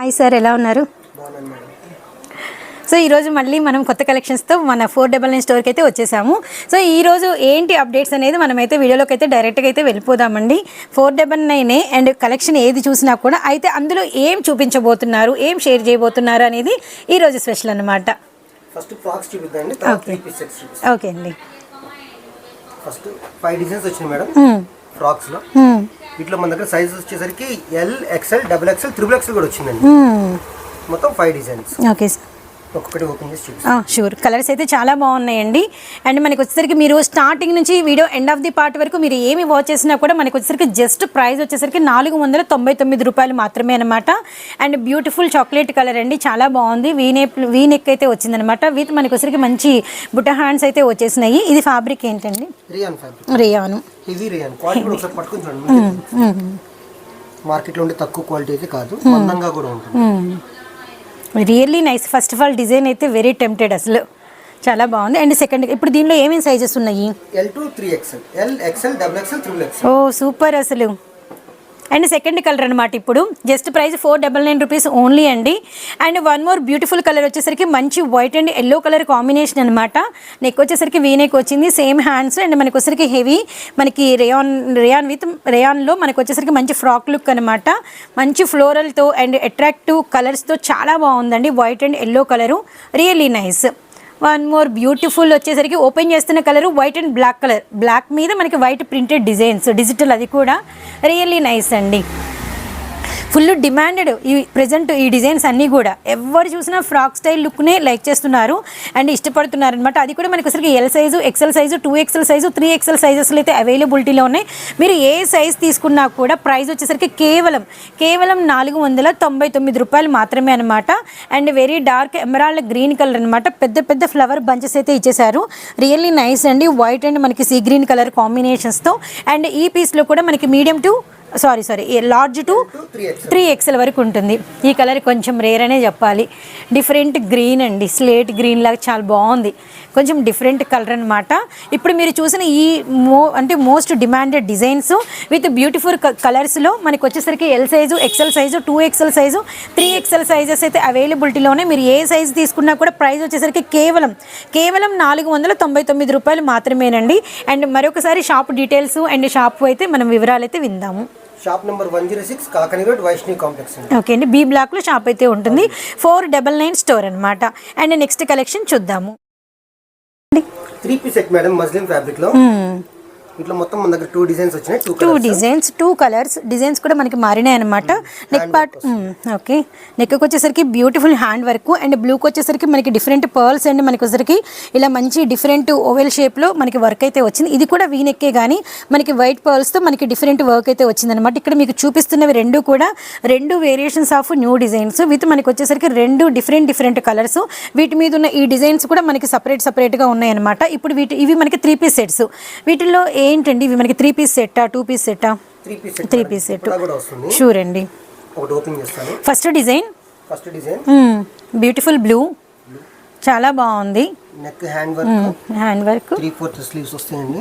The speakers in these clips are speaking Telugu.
హాయ్ సార్ ఎలా ఉన్నారు? సో ఈరోజు మళ్ళీ మనం కొత్త కలెక్షన్స్తో మన ఫోర్ డబల్ నైన్ స్టోర్కి అయితే వచ్చేసాము. సో ఈరోజు ఏంటి అప్డేట్స్ అనేది మనమైతే వీడియోలోకి అయితే డైరెక్ట్గా అయితే వెళ్ళిపోదామండి. ఫోర్ డబల్ నైనే అండ్ కలెక్షన్ ఏది చూసినా కూడా అయితే అందులో ఏం చూపించబోతున్నారు ఏం షేర్ చేయబోతున్నారు అనేది ఈరోజు స్పెషల్ అనమాట ఫస్ట్ ఫ్రాక్స్ ఓకే. అండి. First five designs madam. ఫ్రాక్స్లో. వీటిలో మన దగ్గర సైజెస్ వచ్చేసరికి L XL double XL triple XL కూడా వచ్చిందండి. మొత్తం ఫైవ్ డిజైన్స్ ఓకే సార్ ఒక్కొక్కటి ఓపెన్ చేసి చూపిస్తాం షూర్ కలర్స్ అయితే చాలా బాగున్నాయండి. అండ్ మనకి వచ్చేసరికి మీరు స్టార్టింగ్ నుంచి video end of the part వరకు మీరు ఏమి వాచ్ చేసినా కూడా మనకి వచ్చేసరికి జస్ట్ ప్రైస్ వచ్చేసరికి నాలుగు వందల తొంభై తొమ్మిది రూపాయలు మాత్రమే అనమాట అండ్ బ్యూటిఫుల్ చాక్లెట్ కలర్ అండి. చాలా బాగుంది. వీనెక్ వీనెక్ అయితే వచ్చిందనమాట విత్ మనకి వచ్చేసరికి మంచి బుట్ట హ్యాండ్స్ అయితే వచ్చేసినాయి. ఇది ఫ్యాబ్రిక్ ఏంటండి? Rayon fabric rayon heavy rayon quality కూడా ఒకసారి పట్టుకుని చూడండి మార్కెట్లో ఉండే తక్కువ క్వాలిటీ అయితే కాదు. మందంగా కూడా ఉంటుంది. Really nice first of all design అయితే వెరీ టెంప్టెడ్ అసలు. చాలా బాగుంది. అండ్ సెకండ్ ఇప్పుడు దీనిలో ఏమేమి సైజెస్ ఉన్నాయి? L two three XL L XL double XL triple XL oh super అసలు. అండ్ సెకండ్ కలర్ అనమాట ఇప్పుడు. Just price four double nine rupees only అండి. And one more beautiful colour వచ్చేసరికి మంచి white and yellow colour combination అనమాట నెక్ వచ్చేసరికి వీనెక్ వచ్చింది. సేమ్ హ్యాండ్స్ అండ్ మనకు వచ్చేసరికి హెవీ మనకి రేయాన్ రేయాన్ విత్ రేయాన్లో మనకు వచ్చేసరికి మంచి ఫ్రాక్ లుక్ అనమాట మంచి ఫ్లోరల్తో అండ్ అట్రాక్టివ్ కలర్స్తో చాలా బాగుందండి. White and yellow colour really nice one more beautiful వచ్చేసరికి ఓపెన్ చేస్తున్న colour white and black colour. Black మీద మనకి వైట్ ప్రింటెడ్ డిజైన్స్ డిజిటల్ అది కూడా. రియల్లీ నైస్ అండి. ఫుల్ డిమాండెడ్ ఈ ప్రజెంట్ ఈ డిజైన్స్ అన్నీ కూడా. ఎవరు చూసినా ఫ్రాక్ స్టైల్ లుక్నే లైక్ చేస్తున్నారు అండ్ ఇష్టపడుతున్నారు అనమాట అది కూడా మనకి అసలు L size XL size two XL size three XL సైజెస్లో అయితే అవైలబిలిటీలో ఉన్నాయి. మీరు ఏ సైజ్ తీసుకున్నా కూడా ప్రైస్ వచ్చేసరికి కేవలం కేవలం నాలుగు వందల తొంభై తొమ్మిది రూపాయలు మాత్రమే అనమాట and very dark emerald green colour అనమాట పెద్ద పెద్ద ఫ్లవర్ బంచెస్ అయితే ఇచ్చేసారు రియల్లీ నైస్ అండి. వైట్ అండ్ మనకి సీ గ్రీన్ కలర్ కాంబినేషన్స్తో అండ్ ఈ పీస్లో కూడా మనకి medium to sorry sorry large to three XL three XL వరకు ఉంటుంది. ఈ కలర్ కొంచెం రేర్ అనే చెప్పాలి. డిఫరెంట్ గ్రీన్ అండి. స్లేట్ గ్రీన్ లాగా చాలా బాగుంది. కొంచెం డిఫరెంట్ కలర్ అనమాట ఇప్పుడు మీరు చూసిన ఈ మో అంటే most demanded designs with beautiful కలర్స్లో మనకి వచ్చేసరికి L size XL size two XL size three XL sizes అయితే అవైలబిలిటీలోనే మీరు ఏ సైజు తీసుకున్నా కూడా ప్రైస్ వచ్చేసరికి కేవలం కేవలం నాలుగు వందల తొంభై తొమ్మిది రూపాయలు మాత్రమేనండి. అండ్ మరొకసారి షాప్ డీటెయిల్స్ అండ్ షాప్ అయితే మనం వివరాలు అయితే విందాము. Shop number one zero six Kakani road Vaishnavi complex okay అండి. బీ బ్లాక్లో షాప్ అయితే ఉంటుంది. ఫోర్ డబల్ నైన్ స్టోర్ అనమాట అండ్ నెక్స్ట్ కలెక్షన్ చూద్దాము. Three piece set madam muslin ఫ్యాబ్రిక్లో ఇట్లా మొత్తం మన దగ్గర టూ డిజైన్స్ వచ్చినాయి two designs two colours designs కూడా మనకి మారినాయి అనమాట నెక్ పార్ట్ ఓకే నెక్కి వచ్చేసరికి బ్యూటిఫుల్ హ్యాండ్ వర్క్ అండ్ బ్లూకి వచ్చేసరికి మనకి డిఫరెంట్ పర్ల్స్ అండ్ మనకి వచ్చేసరికి ఇలా మంచి డిఫరెంట్ ఓవెల్ షేప్లో మనకి వర్క్ అయితే వచ్చింది. ఇది కూడా వీ నెక్కే కానీ మనకి వైట్ పర్ల్స్తో మనకి డిఫరెంట్ వర్క్ అయితే వచ్చింది అనమాట ఇక్కడ మీకు చూపిస్తున్నవి రెండు కూడా రెండు variations of new designs with మనకి వచ్చేసరికి రెండు డిఫరెంట్ డిఫరెంట్ కలర్స్ వీటి మీద ఉన్న ఈ డిజైన్స్ కూడా మనకి సపరేట్ సపరేట్గా ఉన్నాయన్నమాట. ఇప్పుడు వీటి ఇవి మనకి త్రీ పీస్ సెట్స్ వీటిల్లో ఏంటండి? ఇవి మనకి త్రీ పీస్ సెట్టా two piece సెట్టా three piece set three piece set కూడా వస్తుంది. షూర్ అండి. First design first design beautiful blue చాలా బాగుంది. Neck hand work hand work three fourth sleeves వస్తాయండి.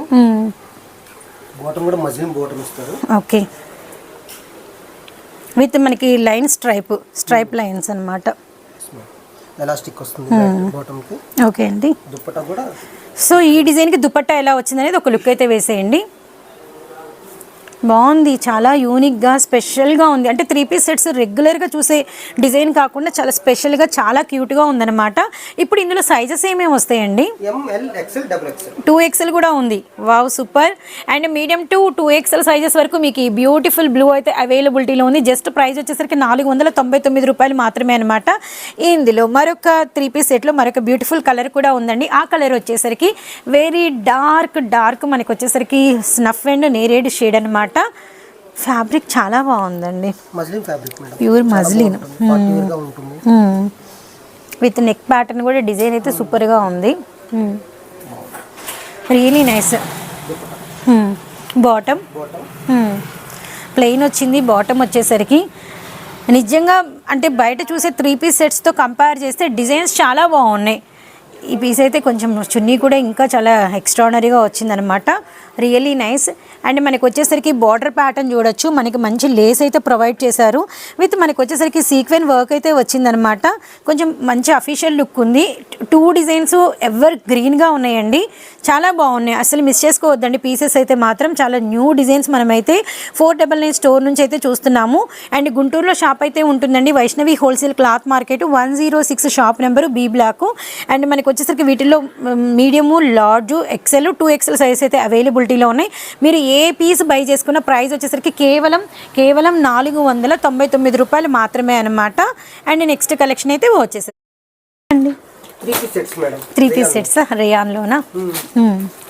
బాటమ్ కూడా మజిలిన్ బాటమ్ ఇస్తారు. ఓకే విత్ మనకి లైన్ స్ట్రైప్ స్ట్రైప్ లైన్స్ అన్నమాట. ఎలాస్టిక్ వస్తుంది బాటమ్కి. ఓకే అండి. కూడా సో ఈ డిజైన్కి దుపట్టా ఎలా వచ్చింది అనేది ఒక లుక్ అయితే వేసేయండి. బాగుంది చాలా యూనిక్గా స్పెషల్గా ఉంది. అంటే త్రీ పీస్ సెట్స్ రెగ్యులర్గా చూసే డిజైన్ కాకుండా చాలా స్పెషల్గా చాలా క్యూట్గా ఉందన్నమాట. ఇప్పుడు ఇందులో సైజెస్ ఏమేమి వస్తాయండి? టూ ఎక్స్ఎల్ కూడా ఉంది. Wow super and medium to two XL sizes వరకు మీకు ఈ బ్యూటిఫుల్ బ్లూ అయితే అవైలబిలిటీలో ఉంది. జస్ట్ ప్రైస్ వచ్చేసరికి నాలుగు వందల తొంభై తొమ్మిది రూపాయలు మాత్రమే అనమాట ఇందులో మరొక త్రీ పీస్ సెట్లో మరొక బ్యూటిఫుల్ కలర్ కూడా ఉందండి. ఆ కలర్ వచ్చేసరికి వెరీ డార్క్ డార్క్ మనకి వచ్చేసరికి స్నఫ్ అండ్ నేరేడ్ షేడ్ అనమాట ఫ్యాబ్రిక్ చాలా బాగుందండి. Muslin fabric madam pure muslin with neck pattern కూడా డిజైన్ అయితే సూపర్గా ఉంది. Really nice bottom bottom plain వచ్చింది బాటమ్ వచ్చేసరికి. నిజంగా అంటే బయట చూసే త్రీ పీస్ సెట్స్తో కంపేర్ చేస్తే డిజైన్స్ చాలా బాగున్నాయి. ఈ పీస్ అయితే కొంచెం చున్నీ కూడా ఇంకా చాలా ఎక్స్ట్రానరీగా వచ్చిందనమాట. Really nice. అండ్ మనకి వచ్చేసరికి బార్డర్ ప్యాటర్న్ చూడొచ్చు. మనకి మంచి లేస్ అయితే ప్రొవైడ్ చేశారు. విత్ మనకి వచ్చేసరికి సీక్వెన్ వర్క్ అయితే వచ్చిందనమాట కొంచెం మంచి అఫీషియల్ లుక్ ఉంది. టూ డిజైన్స్ ఎవర్ గ్రీన్గా ఉన్నాయండి. చాలా బాగున్నాయి. అసలు మిస్ చేసుకోవద్దండి. పీసెస్ అయితే మాత్రం చాలా న్యూ డిజైన్స్ మనమైతే ఫోర్ డబల్ నైన్ స్టోర్ నుంచి అయితే చూస్తున్నాము. అండ్ గుంటూరులో షాప్ అయితే ఉంటుందండి. Vaishnavi wholesale cloth market one zero six shop number B block. And మనకి వచ్చేసరికి వీటిల్లో medium large XL two XL size అయితే అవైలబుల్ అవైలబిలిటీలో ఉన్నాయి. మీరు ఏ పీస్ బై చేసుకున్న ప్రైస్ వచ్చేసరికి కేవలం కేవలం నాలుగు వందల తొంభై తొమ్మిది రూపాయలు మాత్రమే అనమాట అండ్ నెక్స్ట్ కలెక్షన్ అయితే వచ్చేసరికి అండి. Three piece sets madam. Three piece sets రేయాన్లోనా.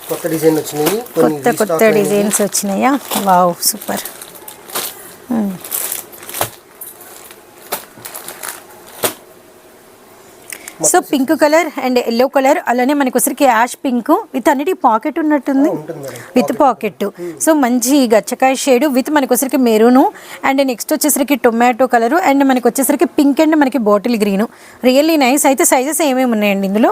కొత్త డిజైన్ వచ్చినాయి. కొన్ని కొత్త కొత్త. డిజైన్స్ వచ్చినాయా? Wow super. So pink colour and yellow colour అలానే మనకి వచ్చరికి యాష్ పింక్ విత్ అన్నిటి పాకెట్ ఉన్నట్టుంది. With pocket. సో మంచి గచ్చకాయ షేడ్ విత్ మనకి వచ్చరికి మెరూను అండ్ నెక్స్ట్ వచ్చేసరికి టొమాటో కలర్ అండ్ మనకి వచ్చేసరికి పింక్ అండ్ మనకి బాటిల్ గ్రీన్. Really nice. అయితే సైజెస్ ఏమేమి ఉన్నాయండి ఇందులో?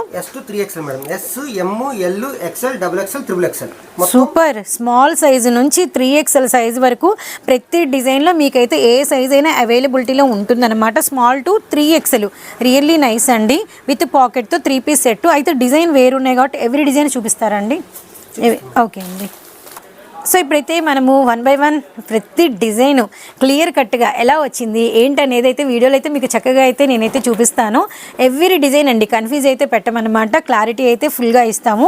సూపర్. స్మాల్ సైజు నుంచి త్రీ ఎక్స్ఎల్ సైజ్ వరకు ప్రతి డిజైన్లో మీకైతే ఏ సైజ్ అయినా అవైలబిలిటీలో ఉంటుందన్నమాట. Small to three XL really nice అండి. విత్ పాకెట్తో త్రీ పీస్ సెట్ అయితే డిజైన్ వేరున్నాయి కాబట్టి ఎవ్రీ డిజైన్ చూపిస్తారండి ఓకే అండి. సో ఇప్పుడైతే మనము వన్ బై వన్ ప్రతి డిజైన్ క్లియర్ కట్గా ఎలా వచ్చింది ఏంటనేది అయితే వీడియోలో అయితే మీకు చక్కగా అయితే నేనైతే చూపిస్తాను. ఎవ్రీ డిజైన్ అండి కన్ఫ్యూజ్ అయితే పెట్టమన్నమాట క్లారిటీ అయితే ఫుల్గా ఇస్తాము.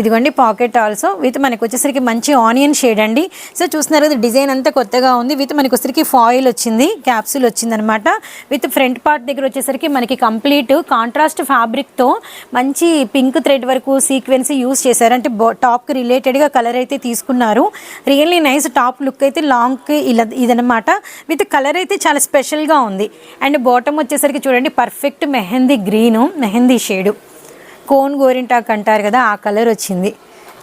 ఇదిగోండి పాకెట్ ఆల్సో విత్ మనకు వచ్చేసరికి మంచి ఆనియన్ షేడ్ అండి. సో చూస్తున్నారు కదా డిజైన్ అంతా కొత్తగా ఉంది. విత్ మనకు వచ్చేసరికి ఫాయిల్ వచ్చింది క్యాప్సూల్ వచ్చింది అనమాట విత్ ఫ్రంట్ పార్ట్ దగ్గర వచ్చేసరికి మనకి కంప్లీట్ కాంట్రాస్ట్ ఫ్యాబ్రిక్తో మంచి పింక్ థ్రెడ్ వరకు సీక్వెన్స్ యూస్ చేశారు. అంటే టాప్కి రిలేటెడ్గా కలర్ అయితే తీసుకున్నారు. రియల్లీ నైస్ టాప్ లుక్ అయితే లాంగ్కి ఇలా ఇదనమాట విత్ కలర్ అయితే చాలా స్పెషల్గా ఉంది. అండ్ బాటమ్ వచ్చేసరికి చూడండి perfect mehndi green mehndi shade. Cone గోరింటాక్ అంటారు కదా ఆ కలర్ వచ్చింది.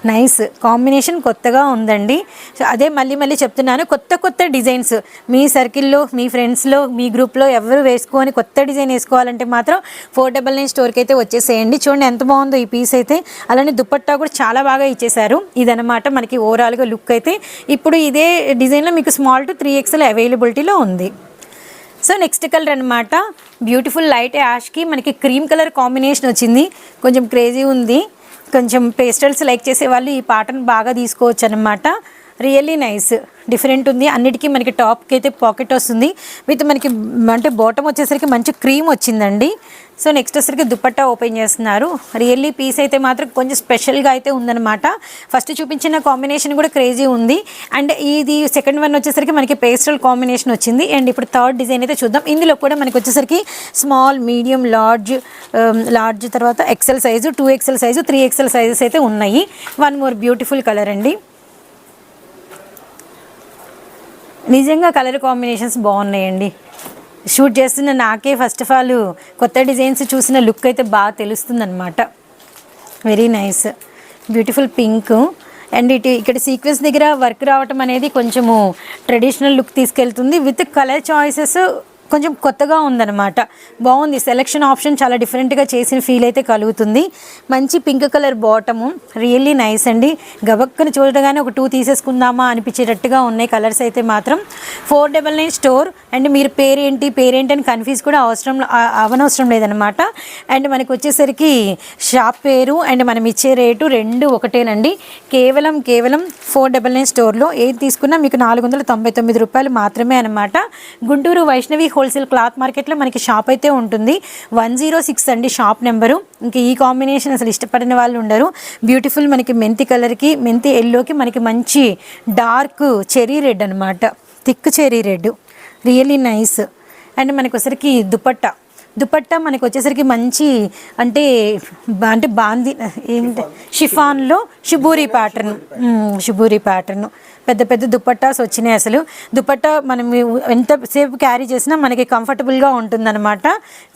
నైస్ కాంబినేషన్ కొత్తగా ఉందండి. సో అదే మళ్ళీ మళ్ళీ చెప్తున్నాను. కొత్త కొత్త డిజైన్స్. మీ సర్కిల్లో మీ ఫ్రెండ్స్లో మీ గ్రూప్లో ఎవరు వేసుకొని కొత్త డిజైన్ వేసుకోవాలంటే మాత్రం ఫోర్ డబల్ నైన్ స్టోర్కి అయితే వచ్చేసేయండి. చూడండి ఎంత బాగుందో ఈ పీస్ అయితే. అలానే దుపట్టా కూడా చాలా బాగా ఇచ్చేసారు ఇదనమాట మనకి ఓవరాల్గా లుక్ అయితే. ఇప్పుడు ఇదే డిజైన్లో మీకు స్మాల్ టు త్రీ ఎక్స్ఎల్ అవైలబిలిటీలో ఉంది. సో నెక్స్ట్ కలర్ అనమాట బ్యూటిఫుల్ లైట్ యాష్కి మనకి క్రీమ్ కలర్ కాంబినేషన్ వచ్చింది. కొంచెం క్రేజీ ఉంది. కొంచెం పేస్టల్స్ లైక్ చేసే వాళ్ళు ఈ పాటను బాగా తీసుకోవచ్చు అనమాట రియల్లీ నైస్. డిఫరెంట్ ఉంది. అన్నిటికీ మనకి టాప్కి అయితే పాకెట్ వస్తుంది. విత్ మనకి అంటే బాటమ్ వచ్చేసరికి మంచి క్రీమ్ వచ్చిందండి. సో నెక్స్ట్ వచ్చేసరికి దుపట్టా ఓపెన్ చేస్తున్నారు. రియల్లీ పీస్ అయితే మాత్రం కొంచెం స్పెషల్గా అయితే ఉందన్నమాట. ఫస్ట్ చూపించిన కాంబినేషన్ కూడా క్రేజీ ఉంది. అండ్ ఇది సెకండ్ వన్ వచ్చేసరికి మనకి పేస్టల్ కాంబినేషన్ వచ్చింది. అండ్ ఇప్పుడు థర్డ్ డిజైన్ అయితే చూద్దాం. ఇందులో కూడా మనకి వచ్చేసరికి స్మాల్ మీడియం లార్జ్ లార్జ్ తర్వాత XL size two XL size three XL sizes అయితే ఉన్నాయి. వన్ మోర్ బ్యూటిఫుల్ కలర్ అండి. నిజంగా కలర్ కాంబినేషన్స్ బాగున్నాయండి. షూట్ చేస్తున్న నాకే ఫస్ట్ ఆఫ్ ఆల్ కొత్త డిజైన్స్ చూసిన లుక్ అయితే బాగా తెలుస్తుంది అనమాట very nice beautiful pink and ఇటు ఇక్కడ సీక్వెన్స్ దగ్గర వర్క్ రావటం అనేది కొంచెము ట్రెడిషనల్ లుక్ తీసుకెళ్తుంది. విత్ కలర్ చాయిసెస్ కొంచెం కొత్తగా ఉందన్నమాట. బాగుంది. సెలెక్షన్ ఆప్షన్ చాలా డిఫరెంట్గా చేసిన ఫీల్ అయితే కలుగుతుంది. మంచి pink colour bottom really nice అండి. గబక్కన చూడగానే ఒక టూ తీసేసుకుందామా అనిపించేటట్టుగా ఉన్నాయి కలర్స్ అయితే మాత్రం. Four double nine store and మీరు పేరేంటి పేరేంటి అని కన్ఫ్యూజ్ కూడా అవసరం అవనవసరం లేదనమాట అండ్ మనకు వచ్చేసరికి షాప్ పేరు అండ్ మనం ఇచ్చే రేటు రెండు ఒకటేనండి. కేవలం కేవలం ఫోర్ డబల్ నైన్ స్టోర్లో ఏది తీసుకున్నా మీకు నాలుగు వందల తొంభై తొమ్మిది రూపాయలు మాత్రమే అనమాట గుంటూరు వైష్ణవి హోల్సేల్ క్లాత్ మార్కెట్లో మనకి షాప్ అయితే ఉంటుంది. వన్ జీరో సిక్స్ అండి షాప్ నెంబరు ఇంకా ఈ కాంబినేషన్ అసలు ఇష్టపడిన వాళ్ళు ఉండరు. బ్యూటిఫుల్ మనకి మెంతి కలర్కి మెంతి ఎల్లోకి మనకి మంచి డార్క్ చెరీ రెడ్ అనమాట thick cherry red really nice and మనకి వచ్చరికి దుపట్టా. దుపట్టా మనకి వచ్చేసరికి మంచి అంటే బా- అంటే బాంది ఏంటి షిఫాన్లో షిబూరి ప్యాటర్న్ షిబూరి ప్యాటర్న్ పెద్ద పెద్ద దుపట్టాస్ వచ్చినాయి అసలు. దుపట్టా మనం ఎంతసేపు క్యారీ చేసినా మనకి కంఫర్టబుల్గా ఉంటుందన్నమాట.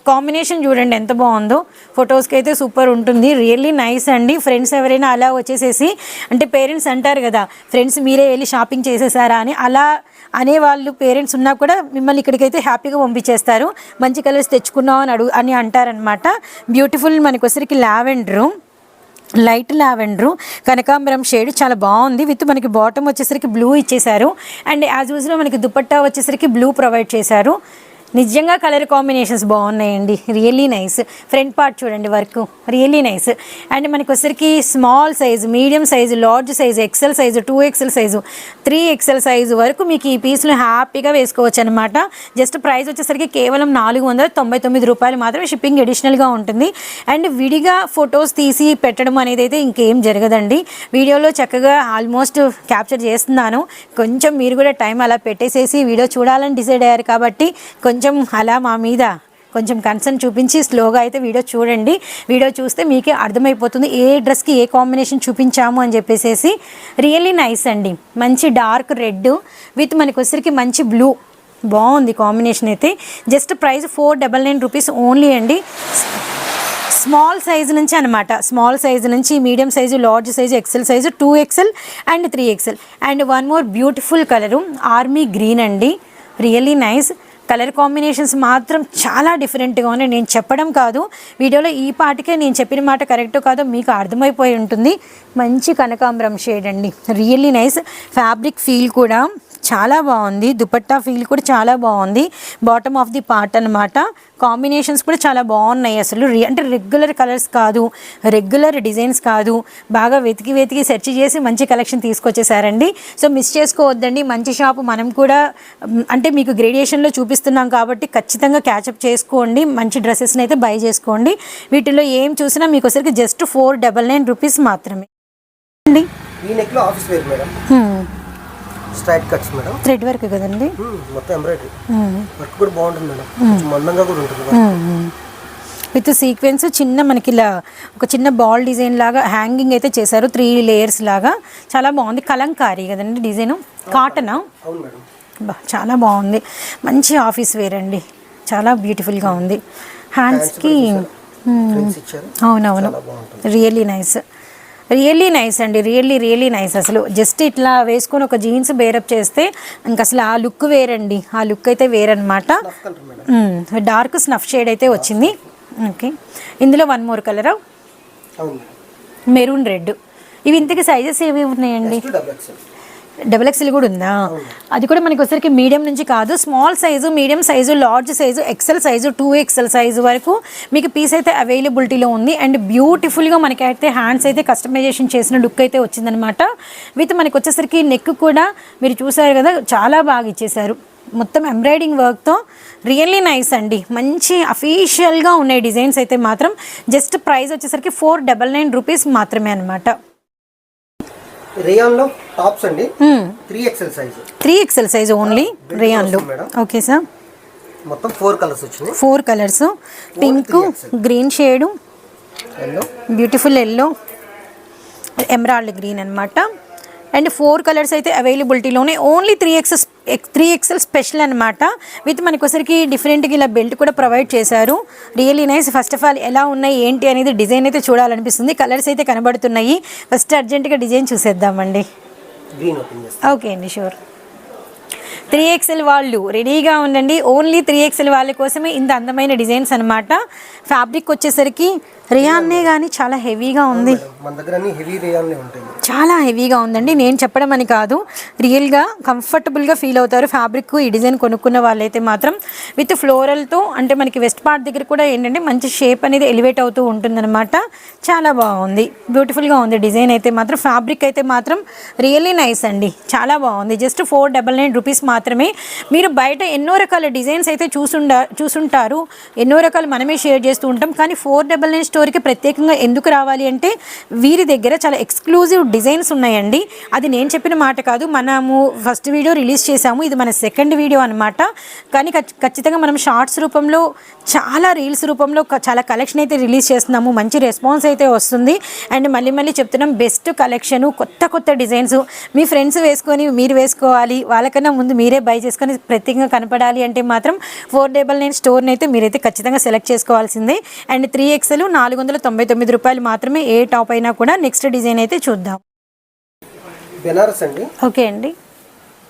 కాంబినేషన్ చూడండి ఎంత బాగుందో. ఫొటోస్కి అయితే సూపర్ ఉంటుంది. రియల్లీ నైస్ అండి. ఫ్రెండ్స్ ఎవరైనా అలా వచ్చేసేసి అంటే పేరెంట్స్ అంటారు కదా ఫ్రెండ్స్ మీరే వెళ్ళి షాపింగ్ చేసేసారా అని. అలా అనే వాళ్ళు పేరెంట్స్ ఉన్నా కూడా మిమ్మల్ని ఇక్కడికైతే హ్యాపీగా పంపించేస్తారు. మంచి కలర్స్ తెచ్చుకున్నాం అని అడుగు అని అంటారనమాట బ్యూటిఫుల్ మనకి వచ్చరికి లావెండరు లైట్ లావెండరు. కనకాంబరం షేడ్ చాలా బాగుంది. విత్ మనకి బాటమ్ వచ్చేసరికి బ్లూ ఇచ్చేసారు అండ్ యాజ్ యూజువల్ మనకి దుపట్టా వచ్చేసరికి బ్లూ ప్రొవైడ్ చేశారు. నిజంగా కలర్ కాంబినేషన్స్ బాగున్నాయండి. రియల్లీ నైస్ ఫ్రంట్ పార్ట్ చూడండి వర్క్. రియల్లీ నైస్ అండ్ మనకి వచ్చరికి small size medium size large size XL size two XL size three XL size వరకు మీకు ఈ పీస్లు హ్యాపీగా వేసుకోవచ్చు అనమాట జస్ట్ ప్రైస్ వచ్చేసరికి కేవలం నాలుగు వందల తొంభై తొమ్మిది రూపాయలు మాత్రమే షిప్పింగ్ అడిషనల్గా ఉంటుంది. అండ్ విడిగా ఫొటోస్ తీసి పెట్టడం అనేది అయితే ఇంకేం జరగదండి. వీడియోలో చక్కగా ఆల్మోస్ట్ క్యాప్చర్ చేస్తున్నాను. కొంచెం మీరు కూడా టైం అలా పెట్టేసేసి వీడియో చూడాలని డిసైడ్ అయ్యారు కాబట్టి కొంచెం కొంచెం అలా మా మీద కొంచెం కన్సర్న్ చూపించి స్లోగా అయితే వీడియో చూడండి. వీడియో చూస్తే మీకే అర్థమైపోతుంది ఏ డ్రెస్కి ఏ కాంబినేషన్ చూపించాము అని చెప్పేసి రియల్లీ నైస్ అండి. మంచి డార్క్ రెడ్ విత్ మనకి వచ్చరికి మంచి బ్లూ బాగుంది కాంబినేషన్ అయితే. Just price four double nine rupees only అండి. స్మాల్ సైజు నుంచి అనమాట స్మాల్ సైజు నుంచి medium size large size XL size two XL and three XL and one more beautiful colour army green అండి. రియల్లీ నైస్ కలర్ కాంబినేషన్స్ మాత్రం చాలా డిఫరెంట్గా ఉన్నాయి. నేను చెప్పడం కాదు వీడియోలో ఈ పాటికే నేను చెప్పిన మాట కరెక్ట్ కాదో మీకు అర్థమైపోయి ఉంటుంది. మంచి కనకాంబరం షేడ్ అండి. రియల్లీ నైస్ ఫ్యాబ్రిక్ ఫీల్ కూడా. చాలా బాగుంది. దుపట్టా ఫీల్ కూడా చాలా బాగుంది. బాటమ్ ఆఫ్ ది పార్ట్ అనమాట కాంబినేషన్స్ కూడా చాలా బాగున్నాయి అసలు. అంటే రెగ్యులర్ కలర్స్ కాదు రెగ్యులర్ డిజైన్స్ కాదు. బాగా వెతికి వెతికి సెర్చ్ చేసి మంచి కలెక్షన్ తీసుకొచ్చేసారండి. సో మిస్ చేసుకోవద్దండి. మంచి షాప్ మనం కూడా అంటే మీకు గ్రేడియేషన్లో చూపిస్తున్నాం కాబట్టి ఖచ్చితంగా క్యాచప్ చేసుకోండి. మంచి డ్రెస్సెస్ని అయితే బై చేసుకోండి. వీటిలో ఏం చూసినా మీకు వచ్చరికి just four double nine rupees మాత్రమే. అండి ఈ నెక్లో office wear madam? Straight cuts madam. Thread work కదండి? మొత్తం ఎంబ్రాయిడరీ. వర్క్ కూడా బాగుంటుంది మేడం. కొంచెం మందంగా కూడా ఉంటుంది. విత్ సీక్వెన్స్ చిన్న మనకి ఇలా ఒక చిన్న బాల్ డిజైన్ లాగా హ్యాంగింగ్ అయితే చేశారు. త్రీ లేయర్స్ లాగా. చాలా బాగుంది. కలంకారీ కదండి డిజైన్? కాటన్? అవును మేడం. బా చాలా బాగుంది. మంచి ఆఫీస్ వేర్ అండి. చాలా బ్యూటిఫుల్గా ఉంది. హ్యాండ్స్కి అవునవును. రియల్లీ నైస్ రియల్లీ నైస్ అండి. రియల్లీ రియల్లీ నైస్ అసలు జస్ట్ ఇట్లా వేసుకొని ఒక జీన్స్ బేరప్ చేస్తే ఇంక అసలు ఆ లుక్ వేరండి. ఆ లుక్ అయితే వేరనమాట డార్క్ స్నఫ్ షేడ్ అయితే వచ్చింది. ఓకే ఇందులో one more colour maroon red ఇవి ఇంతకి సైజెస్ ఏవి ఉన్నాయండి? డబుల్ ఎక్స్ఎల్ కూడా ఉందా? అది కూడా మనకి వచ్చరికి మీడియం నుంచి కాదు small size medium size large size XL size two XL size వరకు మీకు పీస్ అయితే అవైలబిలిటీలో ఉంది. అండ్ బ్యూటిఫుల్గా మనకి అయితే హ్యాండ్స్ అయితే కస్టమైజేషన్ చేసిన లుక్ అయితే వచ్చిందనమాట విత్ మనకి వచ్చేసరికి నెక్ కూడా మీరు చూసారు కదా చాలా బాగా ఇచ్చేసారు మొత్తం ఎంబ్రాయిడింగ్ వర్క్తో రియల్లీ నైస్ అండి. మంచి అఫీషియల్గా ఉన్నాయి డిజైన్స్ అయితే మాత్రం జస్ట్ ప్రైస్ వచ్చేసరికి ఫోర్ డబల్ నైన్ రూపీస్ మాత్రమే అనమాట రేయాన్లో టాప్స్ అండి. Three XL size. Three XL size only రేయాన్లో. Madam. Okay sir. మొత్తం ఫోర్ కలర్స్ వచ్చినాయి. Four colours. Pink green shade. Beautiful yellow. Emerald green అనమాట అండ్ ఫోర్ కలర్స్ అయితే అవైలబిలిటీలోనే only three XS three XL special అనమాట విత్ మనకి ఒకసారికి డిఫరెంట్గా ఇలా బెల్ట్ కూడా ప్రొవైడ్ చేశారు. Really nice. First of all ఎలా ఉన్నాయి ఏంటి అనేది డిజైన్ అయితే చూడాలనిపిస్తుంది. కలర్స్ అయితే కనబడుతున్నాయి. ఫస్ట్ అర్జెంటుగా డిజైన్ చూసేద్దామండి. ఓకే అండి షూర్. త్రీ ఎక్స్ఎల్ వాళ్ళు రెడీగా ఉండండి. ఓన్లీ త్రీ ఎక్స్ఎల్ వాళ్ళ కోసమే ఇంత అందమైన డిజైన్స్ అనమాట ఫ్యాబ్రిక్ వచ్చేసరికి రియాన్నే కానీ చాలా హెవీగా ఉంది. మన దగ్గర అన్ని హెవీ రేయాన్లే ఉంటాయి. చాలా హెవీగా ఉందండి. నేను చెప్పడం అని కాదు. రియల్గా కంఫర్టబుల్గా ఫీల్ అవుతారు. ఫ్యాబ్రిక్ ఈ డిజైన్ కొనుక్కున్న వాళ్ళైతే మాత్రం. విత్ ఫ్లోరల్తో అంటే మనకి వెస్ట్ పార్ట్ దగ్గర కూడా ఏంటంటే మంచి షేప్ అనేది ఎలివేట్ అవుతూ ఉంటుందన్నమాట. చాలా బాగుంది. బ్యూటిఫుల్గా ఉంది డిజైన్ అయితే మాత్రం. ఫ్యాబ్రిక్ అయితే మాత్రం రియల్లీ నైస్ అండి. చాలా బాగుంది. Just four double nine rupees మాత్రమే. మీరు బయట ఎన్నో రకాల డిజైన్స్ అయితే చూసుండ చూసుంటారు. ఎన్నో రకాలు మనమే షేర్ చేస్తూ ఉంటాం. కానీ ఫోర్ డబల్ నైన్ స్టోర్కి ప్రత్యేకంగా ఎందుకు రావాలి అంటే వీరి దగ్గర చాలా ఎక్స్క్లూజివ్ డిజైన్స్ ఉన్నాయండి. అది నేను చెప్పిన మాట కాదు. మనము ఫస్ట్ వీడియో రిలీజ్ చేసాము ఇది మన సెకండ్ వీడియో అనమాట కానీ ఖచ్చితంగా మనం షార్ట్స్ రూపంలో చాలా రీల్స్ రూపంలో చాలా కలెక్షన్ అయితే రిలీజ్ చేస్తున్నాము. మంచి రెస్పాన్స్ అయితే వస్తుంది. అండ్ మళ్ళీ మళ్ళీ చెప్తున్నాం బెస్ట్ కలెక్షన్ కొత్త కొత్త డిజైన్స్. మీ ఫ్రెండ్స్ వేసుకొని మీరు వేసుకోవాలి. వాళ్ళకన్నా ముందు మీరే బై చేసుకొని ప్రత్యేకంగా కనపడాలి అంటే మాత్రం ఫోర్ డబల్ నైన్ స్టోర్ని అయితే మీరైతే ఖచ్చితంగా సెలెక్ట్ చేసుకోవాల్సిందే. అండ్ త్రీ ఎక్స్ఎల్ నాలుగు వందల తొంభై తొమ్మిది రూపాయలు మాత్రమే ఏ టాప్ అయినా కూడా నెక్స్ట్ డిజైన్ అయితే చూద్దాం. బెనారస్ అండి? ఓకే అండి.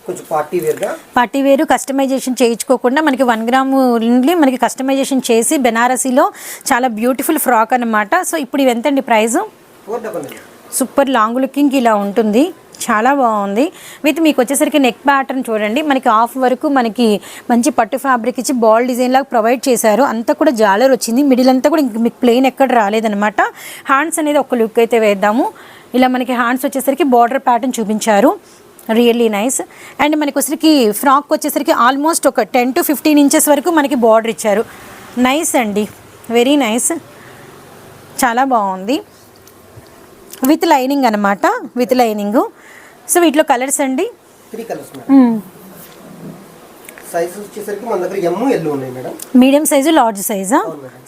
కొంచెం పార్టీ వేర్గా పార్టీ వేరు కస్టమైజేషన్ చేయించుకోకుండా మనకి వన్ గ్రాము నుండి మనకి కస్టమైజేషన్ చేసి బెనారసీలో చాలా బ్యూటిఫుల్ ఫ్రాక్ అన్నమాట. సో ఇప్పుడు ఇవి ఎంతండి ప్రైస్ సూపర్ లాంగ్ లుకింగ్ ఇలా ఉంటుంది. చాలా బాగుంది. విత్ మీకు వచ్చేసరికి నెక్ ప్యాటర్న్ చూడండి. మనకి హాఫ్ వరకు మనకి మంచి పట్టు ఫ్యాబ్రిక్ ఇచ్చి బాల్ డిజైన్ లాగా ప్రొవైడ్ చేశారు. అంతా కూడా జాలర్ వచ్చింది. మిడిల్ అంతా కూడా ఇంక మీకు ప్లెయిన్ ఎక్కడ రాలేదనమాట హ్యాండ్స్ అనేది ఒక లుక్ అయితే వేద్దాము. ఇలా మనకి హ్యాండ్స్ వచ్చేసరికి బార్డర్ ప్యాటర్న్ చూపించారు. రియల్లీ నైస్ అండ్ మనకి వచ్చరికి ఫ్రాక్ వచ్చేసరికి ఆల్మోస్ట్ ఒక టెన్ టు ఫిఫ్టీన్ ఇంచెస్ వరకు మనకి బార్డర్ ఇచ్చారు. నైస్ అండి. వెరీ నైస్ చాలా బాగుంది. విత్ లైనింగ్ అనమాట విత్ లైనింగు సో వీటిలో కలర్స్ అండి? Three colours madam. సైజెస్ వచ్చేసరికి మన దగ్గర ఎమ్ ఎల్లు ఉన్నాయి మేడం. మీడియం సైజు లార్జ్ సైజా.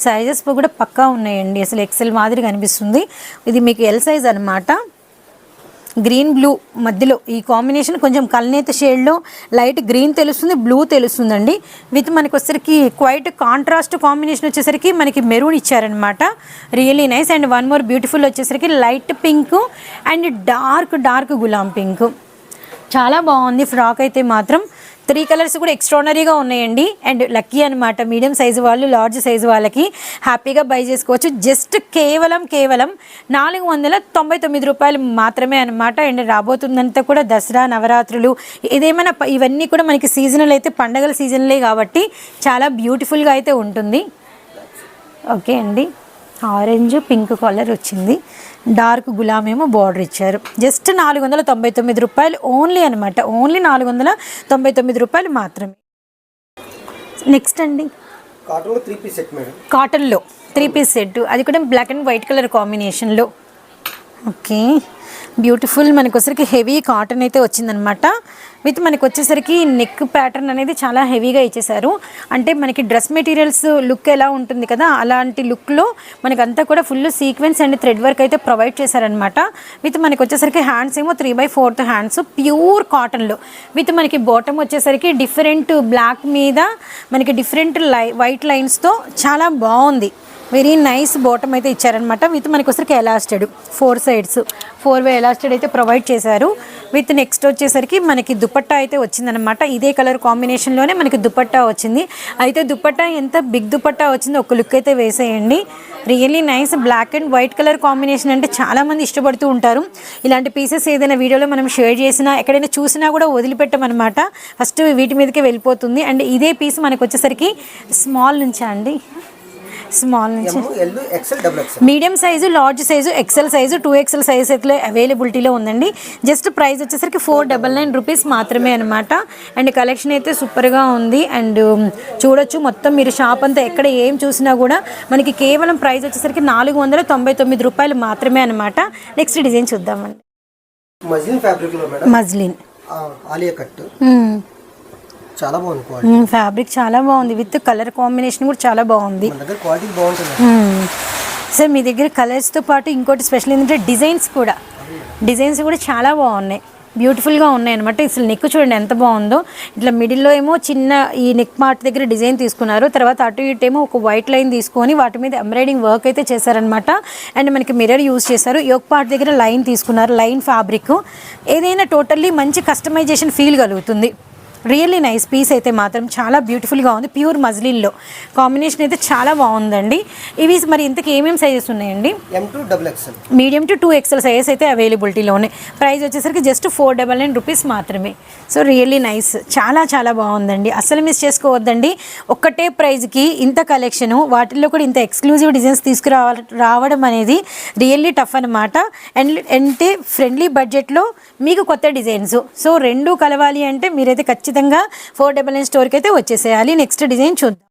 సైజెస్ కూడా పక్కా ఉన్నాయండి. అసలు ఎక్సెల్ మాదిరి కనిపిస్తుంది ఇది మీకు ఎల్ సైజ్ అనమాట గ్రీన్ బ్లూ మధ్యలో ఈ కాంబినేషన్ కొంచెం కల్నేత షేడ్లో లైట్ గ్రీన్ తెలుస్తుంది బ్లూ తెలుస్తుందండి. విత్ మనకి వచ్చేసరికి క్వైట్ కాంట్రాస్ట్ కాంబినేషన్ వచ్చేసరికి మనకి మెరూన్ ఇచ్చారనమాట. Really nice and one more beautiful వచ్చేసరికి light pink and dark dark Ghulam pink. చాలా బాగుంది. ఫ్రాక్ అయితే మాత్రం త్రీ కలర్స్ కూడా ఎక్స్ట్రానరీగా ఉన్నాయండి. అండ్ లక్కీ అనమాట మీడియం సైజు వాళ్ళు లార్జ్ సైజు వాళ్ళకి హ్యాపీగా బై చేసుకోవచ్చు. జస్ట్ కేవలం కేవలం నాలుగు వందల తొంభై తొమ్మిది రూపాయలు మాత్రమే అనమాట అండ్ రాబోతుందంతా కూడా దసరా నవరాత్రులు ఇదేమైనా ఇవన్నీ కూడా మనకి సీజనల్ అయితే పండగల సీజన్లే కాబట్టి చాలా బ్యూటిఫుల్గా అయితే ఉంటుంది. ఓకే అండి. ఆరెంజ్ పింక్ కలర్ వచ్చింది. డార్క్ గులామేమో బార్డర్ ఇచ్చారు. జస్ట్ నాలుగు వందల తొంభై తొమ్మిది రూపాయలు ఓన్లీ అనమాట ఓన్లీ నాలుగు వందల తొంభై తొమ్మిది రూపాయలు మాత్రమే. నెక్స్ట్ అండి. కాటన్లో త్రీ పీస్ సెట్ అది కూడా బ్లాక్ అండ్ వైట్ కలర్ కాంబినేషన్లో ఓకే. బ్యూటిఫుల్ మనకు వచ్చేసరికి హెవీ కాటన్ అయితే వచ్చిందనమాట. విత్ మనకు వచ్చేసరికి నెక్ ప్యాటర్న్ అనేది చాలా హెవీగా ఇచ్చేసారు అంటే మనకి డ్రెస్ మెటీరియల్స్ లుక్ ఎలా ఉంటుంది కదా అలాంటి లుక్లో మనకంతా కూడా full sequence and thread work అయితే ప్రొవైడ్ చేశారనమాట. విత్ మనకి వచ్చేసరికి హ్యాండ్స్ ఏమో three by fourth hands pure కాటన్లో. విత్ మనకి బాటమ్ వచ్చేసరికి డిఫరెంట్ బ్లాక్ మీద మనకి డిఫరెంట్ లై వైట్ లైన్స్తో చాలా బాగుంది వెరీ నైస్ బాటమ్ అయితే ఇచ్చారనమాట విత్ మనకి వచ్చరికి elastic. Four sides. Four way elastic అయితే ప్రొవైడ్ చేశారు. విత్ నెక్స్ట్ వచ్చేసరికి మనకి దుపట్టా అయితే వచ్చిందనమాట ఇదే కలర్ కాంబినేషన్లోనే మనకి దుపట్టా వచ్చింది. అయితే దుపట్టా ఎంత బిగ్ దుపట్టా వచ్చిందో ఒక లుక్ అయితే వేసేయండి. Really nice black and white colour combination అంటే చాలామంది ఇష్టపడుతూ ఉంటారు. ఇలాంటి పీసెస్ ఏదైనా వీడియోలో మనం షేర్ చేసినా ఎక్కడైనా చూసినా కూడా వదిలిపెట్టమన్నమాట. ఫస్ట్ వీటి మీదకే వెళ్ళిపోతుంది. అండ్ ఇదే పీస్ మనకు వచ్చేసరికి స్మాల్ నుంచా అండి? స్మాల్ నుంచి. Medium size large size XL size two XL size అయితే అవైలబిలిటీలో ఉందండి. జస్ట్ ప్రైస్ వచ్చేసరికి ఫోర్ డబల్ నైన్ రూపీస్ మాత్రమే అనమాట అండ్ కలెక్షన్ అయితే సూపర్గా ఉంది. అండ్ చూడొచ్చు మొత్తం మీరు షాప్ అంతా ఎక్కడ ఏం చూసినా కూడా మనకి కేవలం ప్రైస్ వచ్చేసరికి నాలుగు వందల తొంభై తొమ్మిది రూపాయలు మాత్రమే అనమాట నెక్స్ట్ డిజైన్ చూద్దామండి. మజిలిన్ ఫ్యాబ్రిక్లో మేడం? మజ్లిన్ ఆలియా కట్ చాలా బాగుంది క్వాలిటీ ఫ్యాబ్రిక్ చాలా బాగుంది. విత్ కలర్ కాంబినేషన్ కూడా చాలా బాగుంది. మన దగ్గర క్వాలిటీ బాగుంటుంది. సార్ మీ దగ్గర కలర్స్తో పాటు ఇంకోటి స్పెషల్ ఏంటంటే డిజైన్స్ కూడా. డిజైన్స్ కూడా చాలా బాగున్నాయి. బ్యూటిఫుల్గా ఉన్నాయి అనమాట అసలు నెక్ చూడండి ఎంత బాగుందో. ఇట్లా మిడిల్లో ఏమో చిన్న ఈ నెక్ పార్ట్ దగ్గర డిజైన్ తీసుకున్నారు. తర్వాత అటు ఇటు ఏమో ఒక వైట్ లైన్ తీసుకొని వాటి మీద ఎంబ్రాయిడింగ్ వర్క్ అయితే చేశారనమాట అండ్ మనకి మిర్రర్ యూస్ చేశారు. యోక్ పార్ట్ దగ్గర లైన్ తీసుకున్నారు. లైన్ ఫ్యాబ్రిక్ ఏదైనా టోటల్లీ మంచి కస్టమైజేషన్ ఫీల్ కలుగుతుంది. రియల్లీ నైస్ పీస్ అయితే మాత్రం చాలా బ్యూటిఫుల్గా ఉంది. ప్యూర్ మజ్లిన్లో కాంబినేషన్ అయితే చాలా బాగుందండి. ఇవి మరి ఇంతకు ఏమేమి సైజెస్ ఉన్నాయండి? Medium to two XL sizes అయితే అవైలబిలిటీలో ఉన్నాయి. ప్రైస్ వచ్చేసరికి just four double nine rupees మాత్రమే. సో రియల్లీ నైస్ చాలా చాలా బాగుందండి. అస్సలు మిస్ చేసుకోవద్దండి. ఒక్కటే ప్రైస్కి ఇంత కలెక్షను వాటిల్లో కూడా ఇంత ఎక్స్క్లూజివ్ డిజైన్స్ తీసుకురావ రావడం అనేది రియల్లీ టఫ్ అనమాట అండ్ అంటే ఫ్రెండ్లీ బడ్జెట్లో మీకు కొత్త డిజైన్స్ సో రెండు కలవాలి అంటే మీరైతే ఖచ్చితంగా ఫోర్ డబల్ నైన్ స్టోర్కి అయితే వచ్చేసేయాలి. నెక్స్ట్ డిజైన్ చూద్దాం.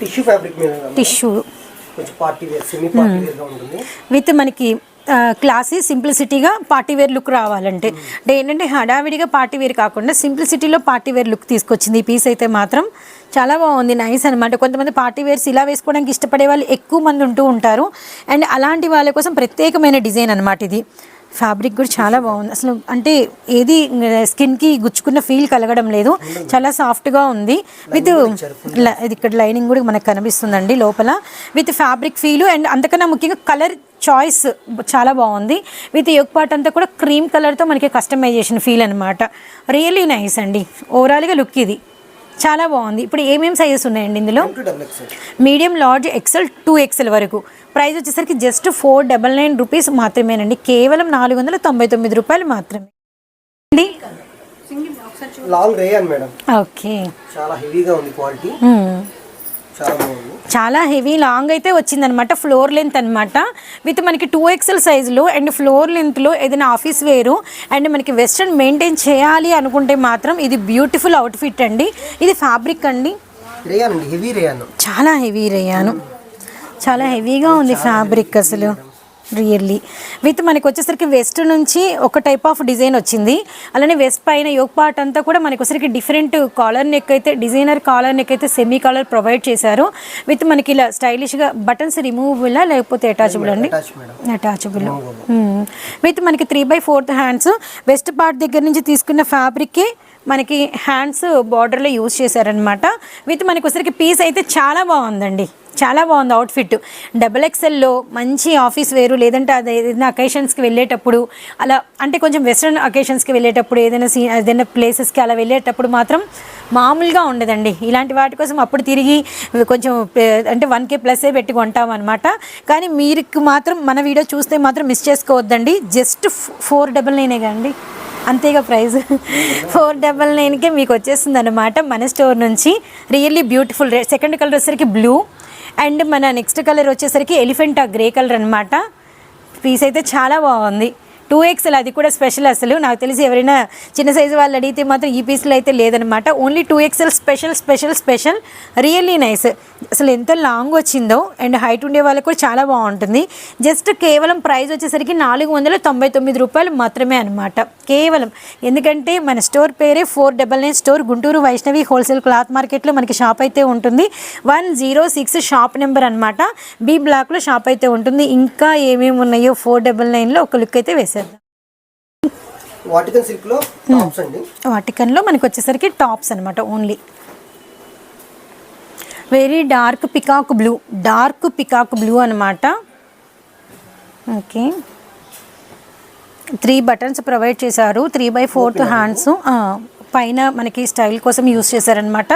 Tissue fabric tissue. కొంచెం పార్టీ వేర్ సెమీ పార్టీ వేర్గా ఉంటుంది. విత్ మనకి క్లాసీ సింప్లిసిటీగా పార్టీ వేర్ లుక్ రావాలంటే. అంటే ఏంటంటే హడావిడిగా పార్టీ వేర్ కాకుండా సింప్లిసిటీలో పార్టీ వేర్ లుక్ తీసుకొచ్చింది ఈ పీస్ అయితే మాత్రం. చాలా బాగుంది నైస్ అనమాట కొంతమంది పార్టీ వేర్స్ ఇలా వేసుకోవడానికి ఇష్టపడే వాళ్ళు ఎక్కువ మంది ఉంటూ ఉంటారు. అండ్ అలాంటి వాళ్ళ కోసం ప్రత్యేకమైన డిజైన్ అనమాట ఇది. ఫ్యాబ్రిక్ కూడా చాలా బాగుంది. అసలు అంటే ఏది స్కిన్కి గుచ్చుకున్న ఫీల్ కలగడం లేదు. చాలా సాఫ్ట్గా ఉంది. విత్ ల- ఇది ఇక్కడ లైనింగ్ కూడా మనకు కనిపిస్తుందండి లోపల. విత్ ఫ్యాబ్రిక్ ఫీల్ అండ్ అంతకన్నా ముఖ్యంగా కలర్ చాయిస్ చాలా బాగుంది. విత్ యొక్క పార్ట్ అంతా కూడా క్రీమ్ కలర్తో మనకి కస్టమైజేషన్ ఫీల్ అనమాట రియల్లీ నైస్ అండి. ఓవరాల్గా లుక్ ఇది. చాలా బాగుంది. ఇప్పుడు ఏమేమి సైజెస్ ఉన్నాయండి ఇందులో? Medium large XL two XL వరకు. ప్రైస్ వచ్చేసరికి just four double nine rupees మాత్రమేనండి. కేవలం నాలుగు వందల తొంభై తొమ్మిది రూపాయలు మాత్రమే. అండి? Long rayon madam. ఓకే. చాలా హెవీగా ఉంది క్వాలిటీ. చాలా బాగుంది. చాలా హెవీ లాంగ్ అయితే వచ్చిందనమాట ఫ్లోర్ లెంత్ అనమాట విత్ మనకి టూ ఎక్సెల్ సైజులో అండ్ ఫ్లోర్ లెంత్లో ఏదైనా ఆఫీస్ వేరు అండ్ మనకి వెస్ట్రన్ మెయింటైన్ చేయాలి అనుకుంటే మాత్రం ఇది బ్యూటిఫుల్ అవుట్ఫిట్ అండి. ఇది ఫ్యాబ్రిక్ అండి. రేయన్ అండి హెవీ రేయన్. చాలా హెవీ రేయాను. చాలా హెవీగా ఉంది ఫ్యాబ్రిక్ అసలు. రియల్లీ విత్ మనకి వచ్చేసరికి వెస్ట్ నుంచి ఒక టైప్ ఆఫ్ డిజైన్ వచ్చింది. అలానే వెస్ట్ పైన యోగ్ పార్ట్ అంతా కూడా మనకి వచ్చేసరికి డిఫరెంట్ కాలర్ నెక్ అయితే డిజైనర్ కాలర్ నెక్ అయితే సెమీ కాలర్ ప్రొవైడ్ చేశారు. విత్ మనకి ఇలా స్టైలిష్గా బటన్స్ రిమూవబుల్ లేకపోతే అటాచబుల్ అండి? అటాచబుల్ విత్ మనకి three by fourth hands waist part దగ్గర నుంచి తీసుకున్న ఫ్యాబ్రిక్కి మనకి హ్యాండ్స్ బార్డర్లో యూజ్ చేశారనమాట విత్ మనకి ఒకసారికి పీస్ అయితే చాలా బాగుందండి. చాలా బాగుంది అవుట్ఫిట్ డబుల్ ఎక్సెల్లో మంచి ఆఫీస్ వేరు లేదంటే అది ఏదైనా అకేషన్స్కి వెళ్ళేటప్పుడు అలా అంటే కొంచెం వెస్ట్రన్ అకేషన్స్కి వెళ్ళేటప్పుడు ఏదైనా సీ ఏదైనా ప్లేసెస్కి అలా వెళ్ళేటప్పుడు మాత్రం మామూలుగా ఉండదండి. ఇలాంటి వాటి కోసం అప్పుడు తిరిగి కొంచెం అంటే వన్ కే ప్లస్సే పెట్టి కొంటాం అనమాట కానీ మీరు మాత్రం మన వీడియో చూస్తే మాత్రం మిస్ చేసుకోవద్దండి. జస్ట్ ఫోర్ డబల్ నైనే కండి అంతేగా ప్రైస్ ఫోర్ డబల్ నైన్కే మీకు వచ్చేస్తుంది అనమాట మన స్టోర్ నుంచి. రియల్లీ బ్యూటిఫుల్ సెకండ్ కలర్ వచ్చేసరికి బ్లూ అండ్ మన నెక్స్ట్ కలర్ వచ్చేసరికి ఎలిఫెంట్ గ్రే కలర్ అనమాట పీస్ అయితే చాలా బాగుంది. టూ ఎక్స్ఎల్ అది కూడా స్పెషల్ అసలు. నాకు తెలిసి ఎవరైనా చిన్న సైజు వాళ్ళు అడిగితే మాత్రం ఈ పీస్లో అయితే లేదనమాట only two XL special special special really nice అసలు ఎంత లాంగ్ వచ్చిందో అండ్ హైట్ ఉండే వాళ్ళకి కూడా చాలా బాగుంటుంది. జస్ట్ కేవలం ప్రైస్ వచ్చేసరికి నాలుగు వందల తొంభై తొమ్మిది రూపాయలు మాత్రమే అనమాట కేవలం. ఎందుకంటే మన స్టోర్ పేరే four double nine store Guntur Vaishnavi wholesale cloth మార్కెట్లో మనకి షాప్ అయితే ఉంటుంది. One zero six shop number అనమాట బి బ్లాక్లో షాప్ అయితే ఉంటుంది. ఇంకా ఏమేమి ఉన్నాయో ఫోర్ డబల్ నైన్లో ఒక లుక్ అయితే వేశారు. వాటికన్ సిల్క్లో టాప్స్ అండి. వాటికన్లో మనకి వచ్చేసరికి టాప్స్ అనమాట only very dark peacock blue dark peacock blue అనమాట ఓకే త్రీ బటన్స్ ప్రొవైడ్ చేశారు. త్రీ బై ఫోర్త్ హ్యాండ్స్ పైన మనకి స్టైల్ కోసం యూస్ చేశారనమాట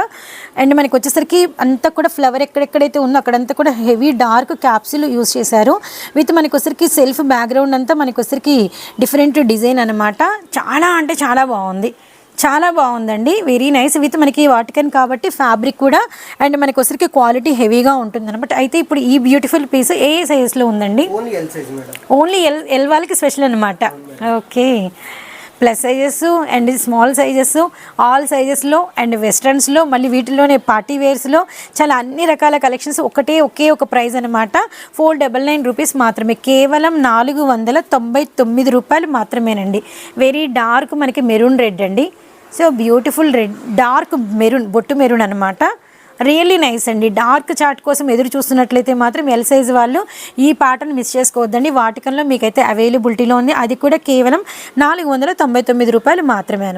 అండ్ మనకి వచ్చేసరికి అంతా కూడా ఫ్లవర్ ఎక్కడెక్కడైతే ఉందో అక్కడంతా కూడా హెవీ డార్క్ క్యాప్సిల్ యూస్ చేశారు. విత్ మనకి వచ్చరికి సెల్ఫ్ బ్యాక్గ్రౌండ్ అంతా మనకి వచ్చరికి డిఫరెంట్ డిజైన్ అనమాట చాలా అంటే చాలా బాగుంది. చాలా బాగుందండి. వెరీ నైస్ విత్ మనకి వాటికన్ కాబట్టి ఫ్యాబ్రిక్ కూడా అండ్ మనకి వచ్చరికి క్వాలిటీ హెవీగా ఉంటుంది అనమాట అయితే ఇప్పుడు ఈ బ్యూటిఫుల్ పీస్ ఏ సైజెస్లో ఉందండి? ఓన్లీ ఎల్ ఎల్ వాళ్ళకి స్పెషల్ అనమాట okay plus sizes and small sizes all సైజెస్లో and వెస్ట్రన్స్లో మళ్ళీ వీటిలోనే పార్టీ వేర్స్లో చాలా అన్ని రకాల కలెక్షన్స్ ఒకటే ఒకే ఒక ప్రైస్ అనమాట ఫోర్ డబల్ నైన్ రూపీస్ మాత్రమే. కేవలం నాలుగు వందల తొంభై తొమ్మిది రూపాయలు మాత్రమేనండి. వెరీ డార్క్ మనకి మెరూన్ రెడ్ అండి. So beautiful red dark maroon బొట్టు మెరూన్ అనమాట రియల్లీ నైస్ అండి. డార్క్ చార్ట్ కోసం ఎదురు చూస్తున్నట్లయితే మాత్రం ఎల్ సైజ్ వాళ్ళు ఈ పాటను మిస్ చేసుకోవద్దండి. వాటికంలో మీకైతే అవైలబిలిటీలో ఉంది. అది కూడా కేవలం నాలుగు వందల తొంభై తొమ్మిది రూపాయలు మాత్రమే